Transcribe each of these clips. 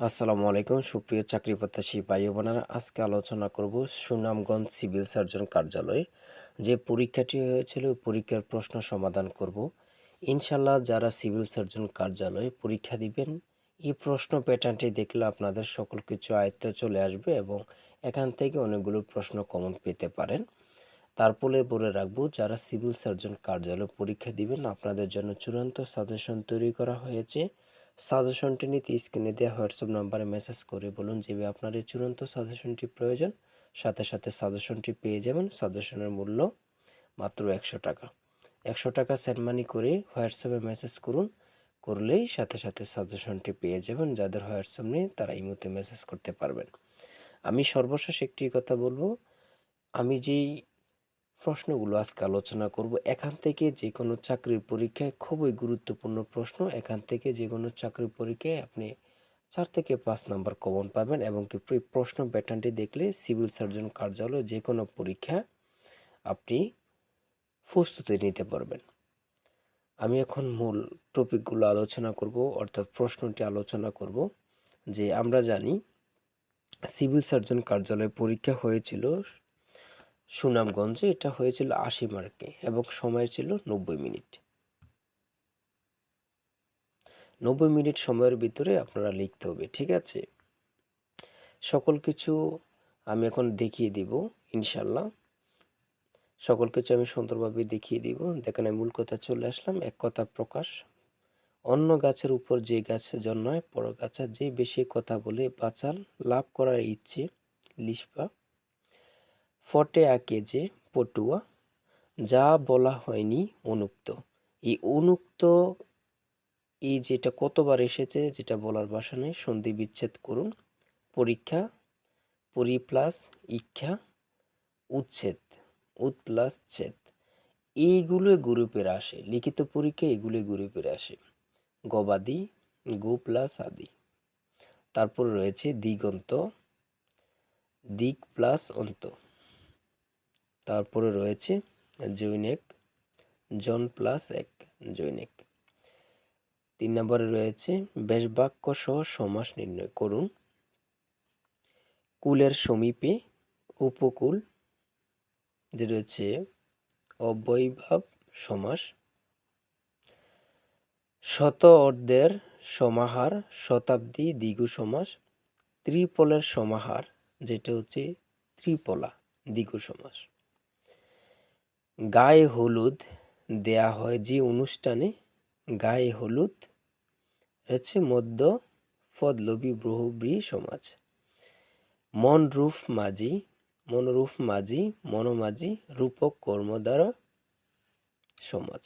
আসসালামু আলাইকুম। সুপ্রিয় চাকরি প্রত্যাশী ভাই বোনেরা আজকে আলোচনা করব সুনামগঞ্জ সিভিল সার্জন কার্যালয়ে যে পরীক্ষাটি হয়েছিল পরীক্ষার প্রশ্ন সমাধান করব। ইনশাল্লাহ যারা সিভিল সার্জন কার্যালয়ে পরীক্ষা দিবেন, এই প্রশ্ন প্যাটার্নটি দেখলে আপনাদের সকল কিছু আয়ত্ত চলে আসবে এবং এখান থেকে অনেকগুলো প্রশ্ন কমন পেতে পারেন। তারপরে বলে রাখব, যারা সিভিল সার্জন কার্যালয়ে পরীক্ষা দিবেন, আপনাদের জন্য চূড়ান্ত সাজেশন তৈরি করা হয়েছে। সাজেশনটি নিতে স্ক্রিনে দেওয়া হোয়াটসঅ্যাপ নাম্বারে মেসেজ করে বলুন যে আপনার এই চূড়ান্ত সাজেশনটি প্রয়োজন। সাথে সাথে সাজেশনটি পেয়ে যাবেন। সাজেশনের মূল্য মাত্র একশো টাকা। একশো টাকা সেন্ড মানি করে হোয়াটসঅ্যাপে মেসেজ করুন। করলেই সাথে সাথে সাজেশনটি পেয়ে যাবেন। যাদের হোয়াটসঅ্যাপ নেই, তারা এই মুহূর্তে মেসেজ করতে পারবেন। আমি সর্বশেষ একটি কথা বলব। আমি যেই প্রশ্নগুলো আজকে আলোচনা করব। এখান থেকে যে কোনো চাকরির পরীক্ষায় খুবই গুরুত্বপূর্ণ প্রশ্ন। এখান থেকে যে কোনো চাকরির পরীক্ষায় আপনি চার থেকে পাঁচ নাম্বার কমন পাবেন এবং কি প্রশ্ন প্যাটার্নটি দেখলে সিভিল সার্জন কার্যালয় যে কোনো পরীক্ষা আপনি প্রস্তুতি নিতে পারবেন। আমি এখন মূল টপিকগুলো আলোচনা করব, অর্থাৎ প্রশ্নটি আলোচনা করব যে আমরা জানি সিভিল সার্জন কার্যালয় পরীক্ষা হয়েছিল সুনামগঞ্জে এটা হয়েছিল আশি মার্কে এবং সময় ছিল নব্বই মিনিট। নব্বই মিনিট সময়ের ভিতরে আপনারা লিখতে হবে, ঠিক আছে? সকল কিছু আমি এখন দেখিয়ে দিব ইনশাল্লাহ সকল কিছু আমি সুন্দরভাবে দেখিয়ে দিব। দেখেন আমি মূল কথা চলে আসলাম, এক কথা প্রকাশ। অন্য গাছের উপর যে গাছ জন্মায়, পর গাছা যে বেশি কথা বলে বাঁচাল লাভ করার ইচ্ছে, লিসবা। ফটে আঁকে যে পটুয়া, যা বলা হয়নি অনুক্ত। এই অনুক্ত, এই যেটা কতবার এসেছে, যেটা বলার ভাষা নেই, সন্ধি বিচ্ছেদ করুন। পরীক্ষা, পরি প্লাস ইচ্ছা উচ্ছেদ, উৎ প্লাস ছেদ। এইগুলো গ্রুপের আসে, লিখিত পরীক্ষা এগুলো গ্রুপের আসে। গবাদি, গো প্লাস আদি। তারপর রয়েছে দিগন্ত দিক প্লাস অন্ত। তারপরে রয়েছে জৈনেক, জন প্লাস এক জৈনেক। তিন নম্বরে রয়েছে বেশবাক্য সহ সমাস নির্ণয় করুন। কুলের সমীপে উপকূল, যে রয়েছে অবৈভাব সমাস। শত অর্ধের সমাহার, শতাব্দী দ্বিগু সমাস। ত্রিপলের সমাহার, যেটা হচ্ছে ত্রিপলা, দ্বিগু সমাস। গায়ে হলুদ দেয়া হয় যে অনুষ্ঠানে। গায়ে হলুদ হচ্ছে মধ্য ফদলবী ব্রহব্রী সমাজ। মনরূপ মাঝি মনরূপ মাঝি, মনোমাঝি, রূপক কর্মদ্বারা সমাজ।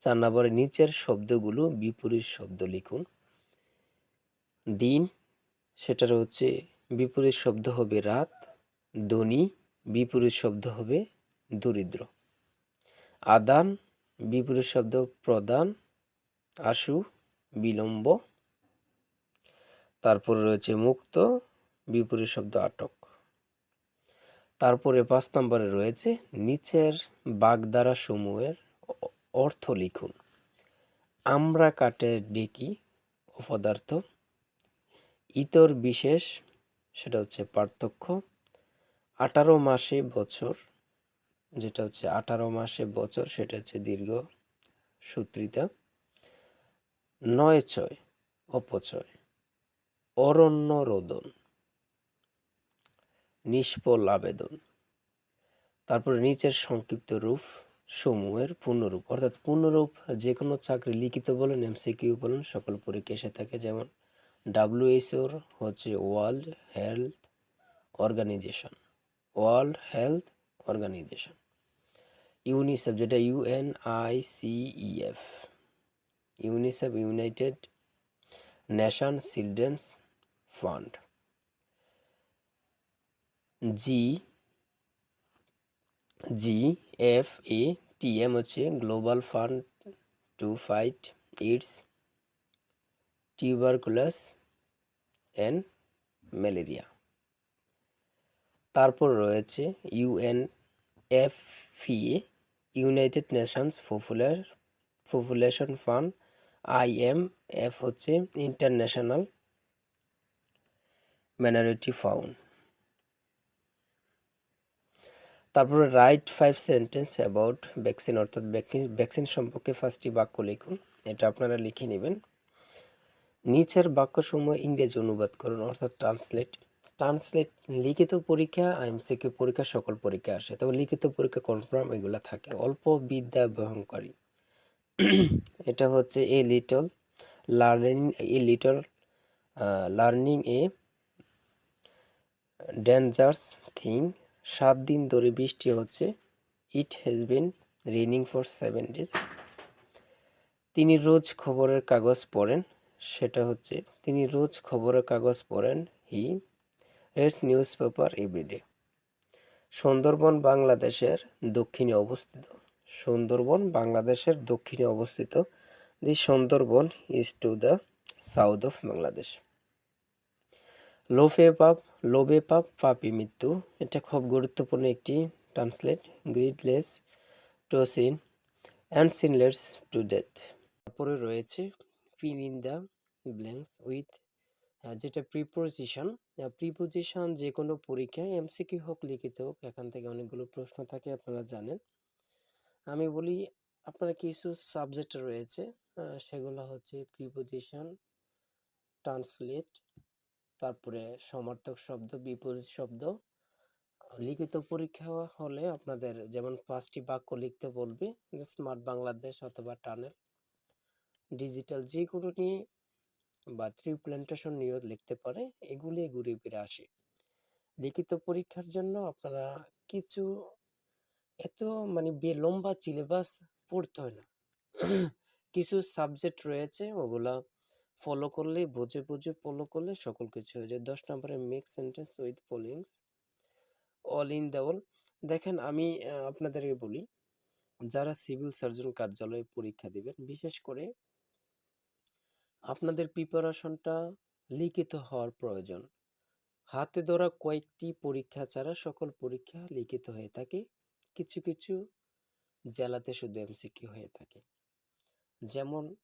চার নম্বরে নিচের শব্দগুলো বিপরীত শব্দ লিখুন। দিন, সেটার হচ্ছে বিপরীত শব্দ হবে রাত। ধনী বিপরীত শব্দ হবে দরিদ্র। আদান বিপরীত শব্দ প্রদান, আশু, বিলম্ব। তারপরে রয়েছে মুক্ত বিপরীত শব্দ আটক। তারপরে পাঁচ নম্বরে রয়েছে নিচের বাগধারা সমূহের অর্থ লিখুন। আমরা কাটে ডেকি অপদার্থ ইতর বিশেষ, সেটা হচ্ছে পার্থক্য। আঠারো মাসে বছর যেটা হচ্ছে আঠারো মাসে বছর, সেটা হচ্ছে দীর্ঘ সূত্রিতা। নয় ছয় অপচয় অরণ্য রোদন নিষ্ফল আবেদন। তারপরে নিচের সংক্ষিপ্ত রূপ সমূহের পূর্ণরূপ, অর্থাৎ পূর্ণরূপ যে কোনো চাকরি লিখিত বলেন, এমসিকিউ বলেন, সকল পরীক্ষা এসে থাকে, যেমন ডাব্লিউএসওর হচ্ছে world health organization. World health organization. UNICEF, যেটা UNICEF UNICEF United Nation children's fund. G G, F, A, T, M হচ্ছে global fund to fight AIDS, tuberculous and malaria. তারপর রয়েছে UN F P A United Nations popular population fund IMF হচ্ছে international minority found তারপরে write five sentence about vaccine অর্থাৎ vaccine সম্পর্কে ফার্স্টটি বাক্য লিখুন, এটা আপনারা লিখে নেবেন। নিচের বাক্যসমূহ ইংরেজি অনুবাদ করুন, অর্থাৎ ট্রান্সলেট ট্রান্সলেট লিখিত পরীক্ষা এমসিকিউ পরীক্ষা সকল পরীক্ষা আসে। তবে লিখিত পরীক্ষা কনফার্ম এগুলো থাকে। অল্প বিদ্যা বহনকারী। এটা হচ্ছে a little learning a little learning a dangerous thing সাত দিন ধরে বৃষ্টি হচ্ছে। It has been raining for seven days তিনি রোজ খবরের কাগজ পড়েন। সেটা হচ্ছে তিনি রোজ খবরের কাগজ পড়েন। He reads news paper everyday. Sundarban বাংলাদেশের দক্ষিণে অবস্থিত। সুন্দরবন বাংলাদেশের দক্ষিণে অবস্থিত the Sundarban is to the south of Bangladesh. লোফে পাপ লোবে পাপ, পাপি মৃত্যু, এটা খুব গুরুত্বপূর্ণ একটি translate greed leads to sin and sin leads to death তারপরে রয়েছে fill in the blanks with যেটা প্রিপোজিশন প্রিপোজিশন যে কোনো পরীক্ষায় এমসিকিউ হোক, লিখিত হোক, এখান থেকে অনেকগুলো প্রশ্ন থাকে, আপনারা জানেন। আমি বলি, আপনার কিছু সাবজেক্ট রয়েছে সেগুলো হচ্ছে প্রিপোজিশন ট্রান্সলেট তারপরে সমার্থক শব্দ, বিপরীত শব্দ। লিখিত পরীক্ষা হলে আপনাদের যেমন পাঁচটি বাক্য লিখতে বলবে স্মার্ট বাংলাদেশ অথবা টানেল ডিজিটাল যে কোনো নিয়ে বা ট্রি প্ল্যান্টেশন নিয়েও লিখতে পারে এগুলি ঘুরে ফিরে আসে। লিখিত পরীক্ষার জন্য আপনারা কিছু এত মানে বে লম্বা সিলেবাস পড়তে হয় না। কিছু সাবজেক্ট রয়েছে, ওগুলা ফলো করলে বুঝে বুঝে ফলো করলে সকল কিছু হয়ে যায়। দশ নম্বরে make sentence with pollings all in the all দেখেন, আমি আপনাদেরকে বলি, যারা সিভিল সার্জন কার্যালয়ে পরীক্ষা দিবেন, বিশেষ করে আপনাদের প্রিপারেশনটা লিখিত হওয়ার প্রয়োজন। হাতে ধরা কয়েকটি পরীক্ষা ছাড়া সকল পরীক্ষা লিখিত হয়ে থাকে। কিছু কিছু জেলাতে শুধু এমসিকিউ হয়ে থাকে। যেমন,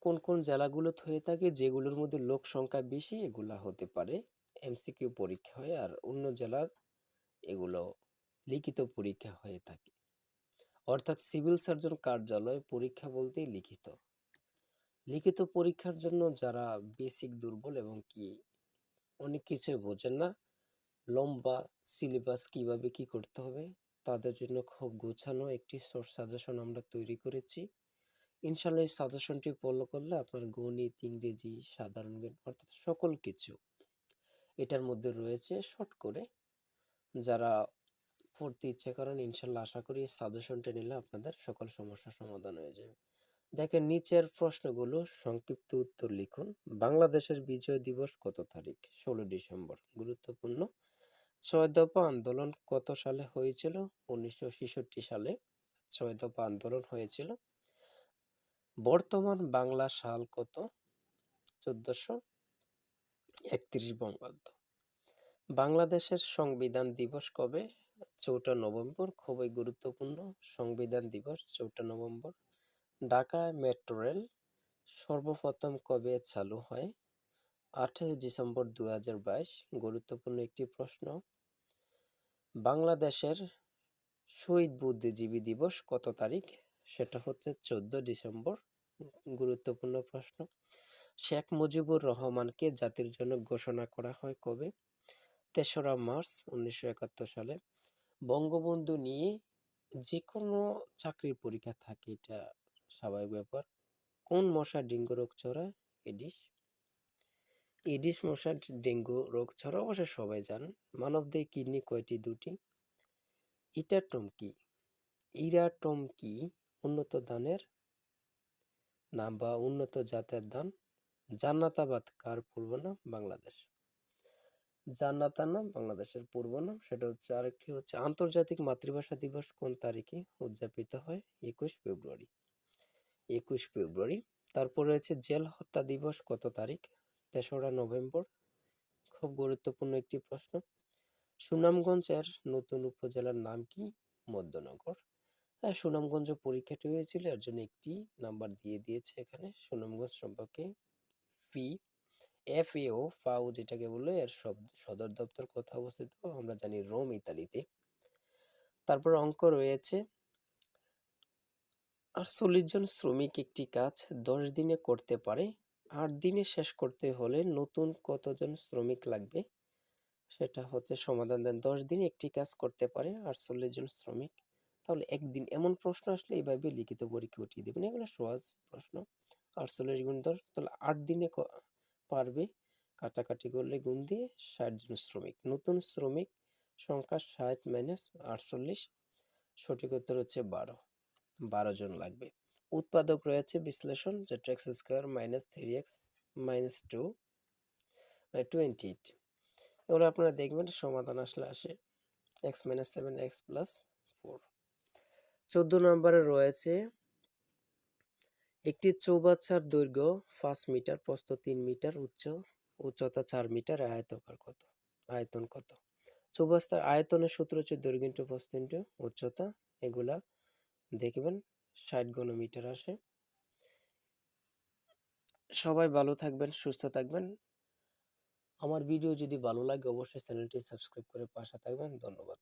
কোন কোন জেলাগুলোতে হয়ে থাকে, যেগুলোর মধ্যে লোক সংখ্যা বেশি, এগুলা হতে পারে এমসিকিউ পরীক্ষা হয়, আর অন্য জেলার এগুলো লিখিত পরীক্ষা হয়ে থাকে। অর্থাৎ সিভিল সার্জন কার্যালয় পরীক্ষা বলতেই লিখিত। লিখিত পরীক্ষার জন্য যারা বেসিক দুর্বল এবং কি অনেক কিছু বোঝেন না, লম্বা সিলেবাস কীভাবে কি করতে হবে, তাদের জন্য খুব গোছানো একটি সোর্স সাজেশন আমরা তৈরি করেছি। ইনশাল্লাহ এই সাজেশনটি ফলো করলে আপনার গণিত, ইংরেজি, সাধারণ জ্ঞান অর্থাৎ সকল কিছু এটার মধ্যে রয়েছে। শর্ট করে যারা পড়তে ইচ্ছে করেন, ইনশাল্লাহ আশা করি সাজেশনটা নিলে আপনাদের সকল সমস্যার সমাধান হয়ে যাবে। দেখেন, নিচের প্রশ্নগুলো সংক্ষিপ্ত উত্তর লিখুন। বাংলাদেশের বিজয় দিবস কত তারিখ? ষোলো ডিসেম্বর। গুরুত্বপূর্ণ। ছয় দফা আন্দোলন কত সালে হয়েছিল? উনিশশো ছেষট্টি সালে ছয় দফা আন্দোলন হয়েছিল। বর্তমান বাংলা সাল কত? চোদ্দশো একত্রিশ বঙ্গাব্দ। বাংলাদেশের সংবিধান দিবস কবে? চৌঠা নভেম্বর খুবই গুরুত্বপূর্ণ সংবিধান দিবস, চৌঠা নভেম্বর। ঢাকায় মেট্রো রেল সর্বপ্রথম কবে চালু হয়? আঠাশ ডিসেম্বর দু গুরুত্বপূর্ণ একটি প্রশ্ন। বাংলাদেশের শহীদ বুদ্ধিজীবী দিবস কত তারিখ? সেটা হচ্ছে চোদ্দ ডিসেম্বর, গুরুত্বপূর্ণ প্রশ্ন। শেখ মুজিবুর রহমানকে জাতির জন্য ঘোষণা করা হয় কবে? তেসরা মার্চ উনিশশো একাত্তর সালে। বঙ্গবন্ধু নিয়ে যে কোনো চাকরির পরীক্ষা থাকে, এটা স্বাভাবিক ব্যাপার। কোন মশা ডেঙ্গু রোগ ছড়ায়? এডিস। এডিস মশা ডেঙ্গু রোগ ছড়া অবশ্য সবাই জানেন মানবদেহ কিডনি কয়টি? দুটি। ইটাটম কি? ইরাটম কি উন্নত দানের নাম বা উন্নত জাতের দান? জান্নাতাবাদ কার পূর্ব নাম? বাংলাদেশ। জান্নাতা নাম বাংলাদেশের পূর্ব নাম। সেটা হচ্ছে আরেকটি হচ্ছে আন্তর্জাতিক মাতৃভাষা দিবস কোন তারিখে উদযাপিত হয়? একুশ ফেব্রুয়ারি। একুশ ফেব্রুয়ারি। তারপর রয়েছে জেল হত্যা দিবস কত তারিখ? তেসরা নভেম্বর। খুব গুরুত্বপূর্ণ একটি প্রশ্ন। সুনামগঞ্জের নতুন উপজেলার নাম কি? মধ্যনগর। হ্যাঁ সুনামগঞ্জ পরীক্ষাটি হয়েছিল, এর জন্য একটি নাম্বার দিয়ে দিয়েছে এখানে। সুনামগঞ্জ সম্পর্কে ফি এফএও ফাও যেটাকে বলে, এর সদর দপ্তর কোথায় অবস্থিত? আমরা জানি রোম, ইতালিতে। তারপর অঙ্ক রয়েছে। আটচল্লিশ জন শ্রমিক একটি কাজ দশ দিনে করতে পারে। আট দিনে শেষ করতে হলে নতুন কতজন শ্রমিক লাগবে? সেটা হচ্ছে সমাধান দেন। দশ দিনে একটি কাজ করতে পারে আটচল্লিশ জন শ্রমিক। তাহলে একদিন এমন প্রশ্ন আসলে এইভাবে লিখিত পরীক্ষা উঠিয়ে দেবেন। এগুলো সহজ প্রশ্ন। আটচল্লিশ গুণ দশ, তাহলে আট দিনে পারবে কাটাকাটি করলে গুণ দিয়ে ষাট জন শ্রমিক। নতুন শ্রমিক সংখ্যা ষাট মাইনাস আটচল্লিশ, সঠিক উত্তর হচ্ছে বারো। বারো জন লাগবে। উৎপাদক রয়েছে বিশ্লেষণ যেটা x square minus three x minus two twenty eight এগুলো আপনারা দেখবেন সমাধান আসলে আসে x minus seven x plus four চোদ্দ নম্বরে রয়েছে একটি চৌবাচ্চার দৈর্ঘ্য পাঁচ মিটার, প্রস্থ তিন মিটার, উচ্চ উচ্চতা চার মিটার আয়তকার কত? আয়তন কত? চৌবাচ্চার আয়তনের সূত্র হচ্ছে দৈর্ঘ্য ইন্টু প্রস্থ ইন্টু উচ্চতা। এগুলা দেখবেন, ষাট ঘনমিটার আসে। সবাই ভালো থাকবেন, সুস্থ থাকবেন। আমার ভিডিও যদি ভালো লাগে, অবশ্যই চ্যানেলটি সাবস্ক্রাইব করে পাশে থাকবেন। ধন্যবাদ।